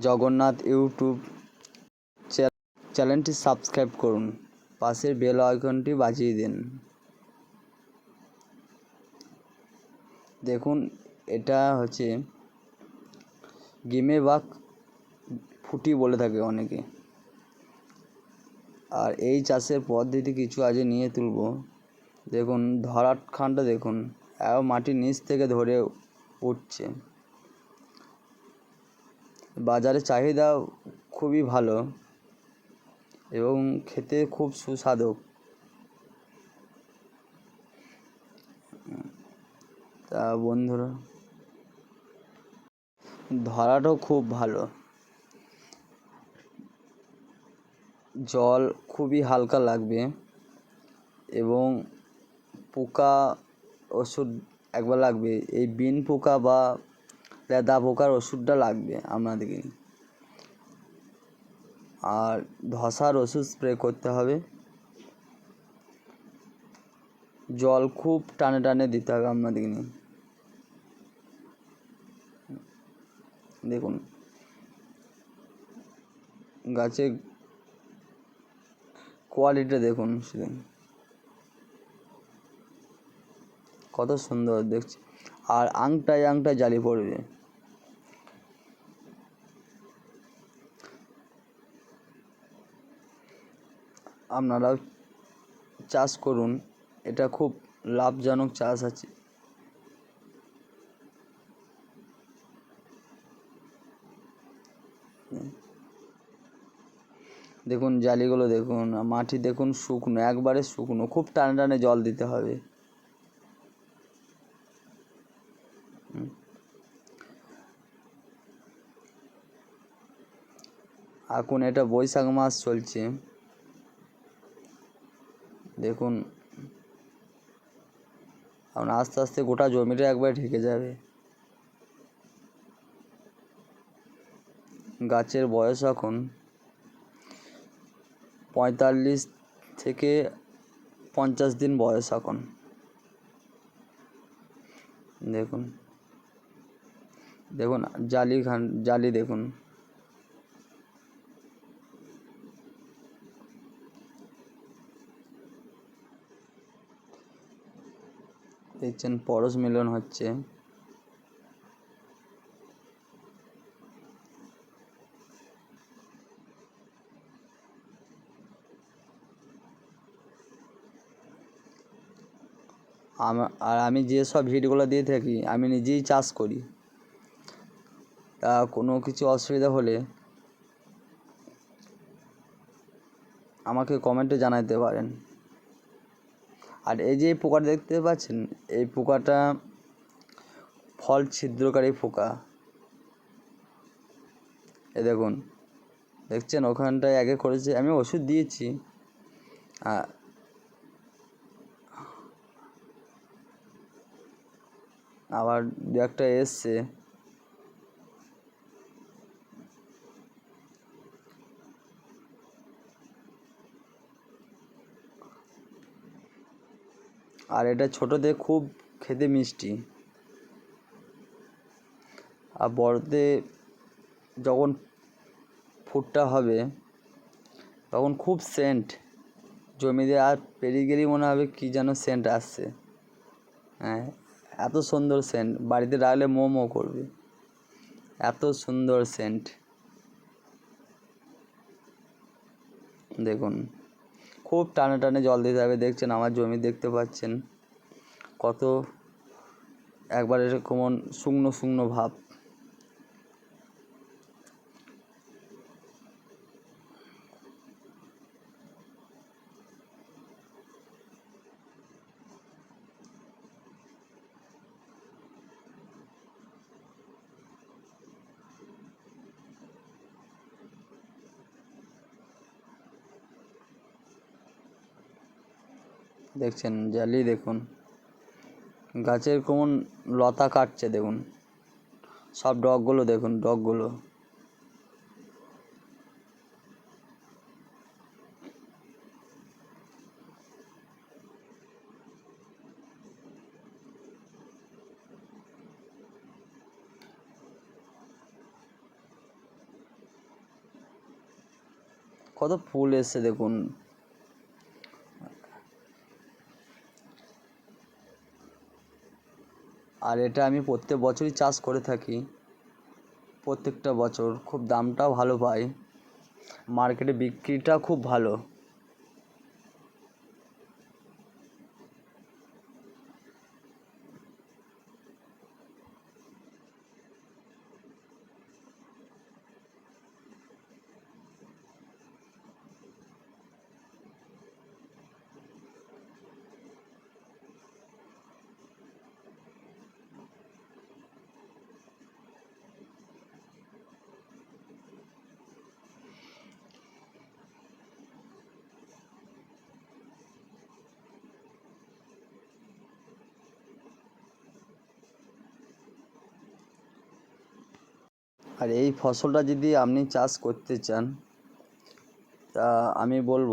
Jagannath YouTube চ্যা- চ্যানেলটি subscribe করুন। পাশের বেল আইকনটি বাজিয়ে দিন। দেখুন, এটা হচ্ছে গেমে বাঘ ফুটি বলে থাকে অনেকে। আর এই চাষের পদ্ধতি কিছু আজকে নিয়ে তুলবো। দেখুন, ধরার খানটা দেখুন। এও মাটির নিচ থেকে ধরে উঠছে। বাজারে চাহিদা খুবই ভালো এবং খেতে খুব সুস্বাদু। তা বন্ধুরা, ধরাটাও খুব ভালো। জল খুবই হালকা লাগবে এবং পোকা ওষুধ একবার লাগবে। এই বিন পোকা বা লেদা পোকার ওষুধটা লাগবে আপনাদেরকে। আর ধসার ওষুধ স্প্রে করতে হবে। জল খুব টানে টানে দিতে হবে আপনাদেরকে দেখুন। গাছে কোয়ালিটিটা দেখুন শুধু। কত সুন্দর দেখছি। আর আংটায় আংটায় জালি পড়বে। আপনারাও চাষ করুন, এটা খুব লাভজনক চাষ আছে। দেখুন, জালিগুলো দেখুন মাটি দেখুন শুকনো, একবারে শুকনো, খুব টানে টানে জল দিতে হবে। এখন এটা বৈশাখ মাস চলছে। দেখুন, এখন আস্তে আস্তে গোটা জমিটা একবার ঢেকে যাবে। গাছের বয়স এখন পঁয়তাল্লিশ থেকে পঞ্চাশ দিন বয়স এখন। দেখুন দেখুন, জালি খান, জালি দেখুন। দেখছেন, পরশ মিলন হচ্ছে। আর আমি যেসব হিটগুলো দিয়ে থাকি, আমি নিজেই চাষ করি। তা কোনো কিছু অসুবিধা হলে আমাকে কমেন্টে জানাতে পারেন। আর এই যে পোকাটা দেখতে পাচ্ছেন, এই পোকাটা ফল ছিদ্রকারী পোকা। এ দেখুন, দেখছেন? ওখানটায় আগে করেছে। আমি ওষুধ দিয়েছি। আবার দু একটা এসছে। আর এটা ছোটোতে খুব খেতে মিষ্টি। আর বড়তে যখন ফুটটা হবে, তখন খুব সেন্ট জমিতে আর পেরিয়ে গেলেই মনে হবে কী যেন সেন্ট আসছে। হ্যাঁ এত সুন্দর সেন্ট বাড়িতে রাখলে মো মো করবে। এত সুন্দর সেন্ট দেখুন। খুব টানে টানে জল দিতে হবে, দেখছেন আমার জমি দেখতে পাচ্ছেন। কত একবারে এরকম শুকনো শুকনো ভাব। দেখছেন, জালি দেখুন। গাছের কোন লতা কাটছে, দেখুন। সব ডগগুলো দেখুন, ডগগুলো। কত ফুল এসছে, দেখুন। আর এটা আমি প্রত্যেক বছরই চাষ করে থাকি। প্রত্যেকটা বছর খুব দামটাও ভালো পাই। মার্কেটে বিক্রিটা খুব ভালো। আর এই ফসলটা যদি আপনি চাষ করতে চান তা আমি বলব